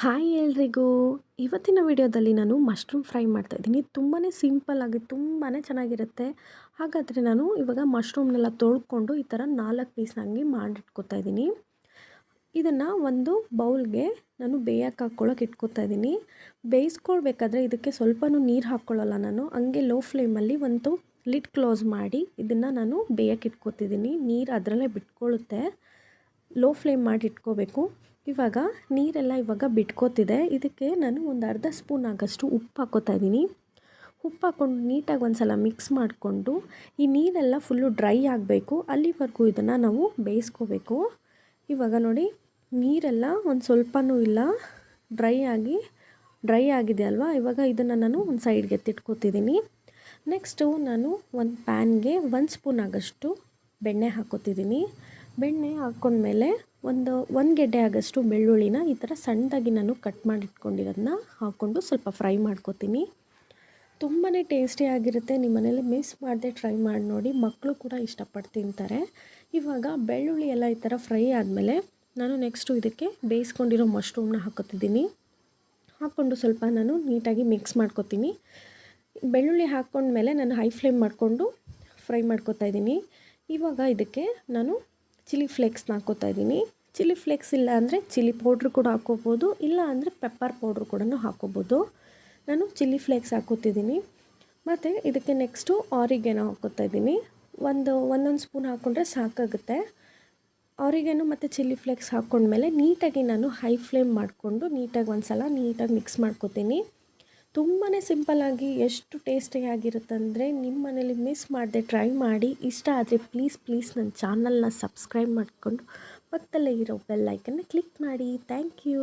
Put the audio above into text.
Hi ಎಲ್ರಿಗೂ. ಇವತ್ತಿನ ವಿಡಿಯೋದಲ್ಲಿ ನಾನು ಮಶ್ರೂಮ್ ಫ್ರೈ ಮಾಡ್ತಾಯಿದ್ದೀನಿ ತುಂಬಾ ಸಿಂಪಲ್ಲಾಗಿ ತುಂಬಾ ಚೆನ್ನಾಗಿರುತ್ತೆ. ಹಾಗಾದರೆ ನಾನು ಇವಾಗ ಮಶ್ರೂಮ್ನೆಲ್ಲ ತೊಳ್ಕೊಂಡು ಈ ಥರ ನಾಲ್ಕು ಪೀಸ್ನಾಗಿ ಮಾಡಿಟ್ಕೋತಾ ಇದ್ದೀನಿ. ಇದನ್ನು ಒಂದು ಬೌಲ್ಗೆ ನಾನು ಬೇಯಕ್ಕೆ ಹಾಕ್ಕೊಳ್ಳೋಕೆ ಇಟ್ಕೋತಾ ಇದ್ದೀನಿ. ಬೇಯಿಸ್ಕೊಳ್ಬೇಕಾದ್ರೆ ಇದಕ್ಕೆ ಸ್ವಲ್ಪನೂ ನೀರು ಹಾಕ್ಕೊಳ್ಳಲ್ಲ ನಾನು. ಹಂಗೆ ಲೋ ಫ್ಲೇಮಲ್ಲಿ ಒಂದು ಲಿಡ್ ಕ್ಲೋಸ್ ಮಾಡಿ ಇದನ್ನು ನಾನು ಬೇಯಕ್ಕೆ ಇಟ್ಕೋತಿದ್ದೀನಿ. ನೀರು ಅದರಲ್ಲೇ ಬಿಟ್ಕೊಳ್ಳುತ್ತೆ. ಲೋ ಫ್ಲೇಮ್ ಮಾಡಿ ಇಟ್ಕೋಬೇಕು. ಇವಾಗ ನೀರೆಲ್ಲ ಇವಾಗ ಬಿಟ್ಕೋತಿದೆ. ಇದಕ್ಕೆ ನಾನು ಒಂದು ಅರ್ಧ ಸ್ಪೂನ್ ಆಗೋಷ್ಟು ಉಪ್ಪು ಹಾಕೋತಾ ಇದ್ದೀನಿ. ಉಪ್ಪು ಹಾಕ್ಕೊಂಡು ನೀಟಾಗಿ ಒಂದು ಸಲ ಮಿಕ್ಸ್ ಮಾಡಿಕೊಂಡು ಈ ನೀರೆಲ್ಲ ಫುಲ್ಲು ಡ್ರೈ ಆಗಬೇಕು. ಅಲ್ಲಿವರೆಗೂ ಇದನ್ನು ನಾವು ಬೇಯಿಸ್ಕೋಬೇಕು. ಇವಾಗ ನೋಡಿ, ನೀರೆಲ್ಲ ಒಂದು ಸ್ವಲ್ಪನೂ ಇಲ್ಲ. ಡ್ರೈ ಆಗಿ, ಡ್ರೈ ಆಗಿದೆ ಅಲ್ವಾ? ಇವಾಗ ಇದನ್ನು ನಾನು ಒಂದು ಸೈಡ್ಗೆ ಎತ್ತಿಟ್ಕೋತಿದ್ದೀನಿ. ನೆಕ್ಸ್ಟು ನಾನು ಒಂದು ಪ್ಯಾನ್ಗೆ ಒಂದು ಸ್ಪೂನ್ ಆಗೋಷ್ಟು ಬೆಣ್ಣೆ ಹಾಕೋತಿದ್ದೀನಿ. ಬೆಣ್ಣೆ ಹಾಕ್ಕೊಂಡ್ಮೇಲೆ ಒಂದು ಒಂದು ಗೆಡ್ಡೆ ಆಗೋಷ್ಟು ಬೆಳ್ಳುಳ್ಳಿನ ಈ ಥರ ಸಣ್ಣದಾಗಿ ನಾನು ಕಟ್ ಮಾಡಿ ಇಟ್ಕೊಂಡಿರೋದನ್ನ ಹಾಕ್ಕೊಂಡು ಸ್ವಲ್ಪ ಫ್ರೈ ಮಾಡ್ಕೋತೀನಿ. ತುಂಬಾ ಟೇಸ್ಟಿಯಾಗಿರುತ್ತೆ ನಿಮ್ಮ ಮನೇಲಿ ಮಿಸ್ ಮಾಡದೆ ಟ್ರೈ ಮಾಡಿ ನೋಡಿ ಮಕ್ಕಳು ಕೂಡ ಇಷ್ಟಪಟ್ಟು ತಿಂತಾರೆ. ಇವಾಗ ಬೆಳ್ಳುಳ್ಳಿ ಎಲ್ಲ ಈ ಥರ ಫ್ರೈ ಆದಮೇಲೆ ನಾನು ನೆಕ್ಸ್ಟು ಇದಕ್ಕೆ ಬೇಯಿಸ್ಕೊಂಡಿರೋ ಮಶ್ರೂಮ್ನ ಹಾಕೋತಿದ್ದೀನಿ ಹಾಕ್ಕೊಂಡು ಸ್ವಲ್ಪ ನಾನು ನೀಟಾಗಿ ಮಿಕ್ಸ್ ಮಾಡ್ಕೊತೀನಿ. ಬೆಳ್ಳುಳ್ಳಿ ಹಾಕ್ಕೊಂಡ್ಮೇಲೆ ನಾನು ಹೈ ಫ್ಲೇಮ್ ಮಾಡಿಕೊಂಡು ಫ್ರೈ ಮಾಡ್ಕೊತಾ ಇದ್ದೀನಿ. ಇವಾಗ ಇದಕ್ಕೆ ನಾನು ಚಿಲ್ಲಿ ಫ್ಲೇಕ್ಸ್ನ ಹಾಕೋತಾ ಇದ್ದೀನಿ. ಚಿಲ್ಲಿ ಫ್ಲೇಕ್ಸ್ ಇಲ್ಲ ಅಂದರೆ ಚಿಲ್ಲಿ ಪೌಡ್ರ್ ಕೂಡ ಹಾಕೋಬೋದು ಇಲ್ಲ ಅಂದರೆ ಪೆಪ್ಪರ್ ಪೌಡ್ರ್ ಕೂಡ ಹಾಕೋಬೋದು ನಾನು ಚಿಲ್ಲಿ ಫ್ಲೇಕ್ಸ್ ಹಾಕೋತಿದ್ದೀನಿ ಮತ್ತು ಇದಕ್ಕೆ ನೆಕ್ಸ್ಟು ಆರಿಗೆನೋ ಹಾಕೋತಾ ಇದ್ದೀನಿ. ಒಂದು, ಒಂದೊಂದು ಸ್ಪೂನ್ ಹಾಕ್ಕೊಂಡ್ರೆ ಸಾಕಾಗುತ್ತೆ. ಅವರಿಗೇನು ಮತ್ತು ಚಿಲ್ಲಿ ಫ್ಲೇಕ್ಸ್ ಹಾಕ್ಕೊಂಡ್ಮೇಲೆ ನೀಟಾಗಿ ನಾನು ಹೈ ಫ್ಲೇಮ್ ಮಾಡಿಕೊಂಡು ನೀಟಾಗಿ ಒಂದು ಸಲ ನೀಟಾಗಿ ಮಿಕ್ಸ್ ಮಾಡ್ಕೋತೀನಿ. ತುಂಬಾ ಸಿಂಪಲ್ಲಾಗಿ ಎಷ್ಟು ಟೇಸ್ಟಿಯಾಗಿರುತ್ತಂದರೆ ನಿಮ್ಮ ಮನೇಲಿ ಮಿಸ್ ಮಾಡದೆ ಟ್ರೈ ಮಾಡಿ. ಇಷ್ಟ ಆದರೆ ಪ್ಲೀಸ್ ಪ್ಲೀಸ್ ನನ್ನ ಚಾನಲ್ನ ಸಬ್ಸ್ಕ್ರೈಬ್ ಮಾಡಿಕೊಂಡು ಪಕ್ಕದಲ್ಲೇ ಇರೋ ಬೆಲ್ ಐಕನ್ನ ಕ್ಲಿಕ್ ಮಾಡಿ. Thank you.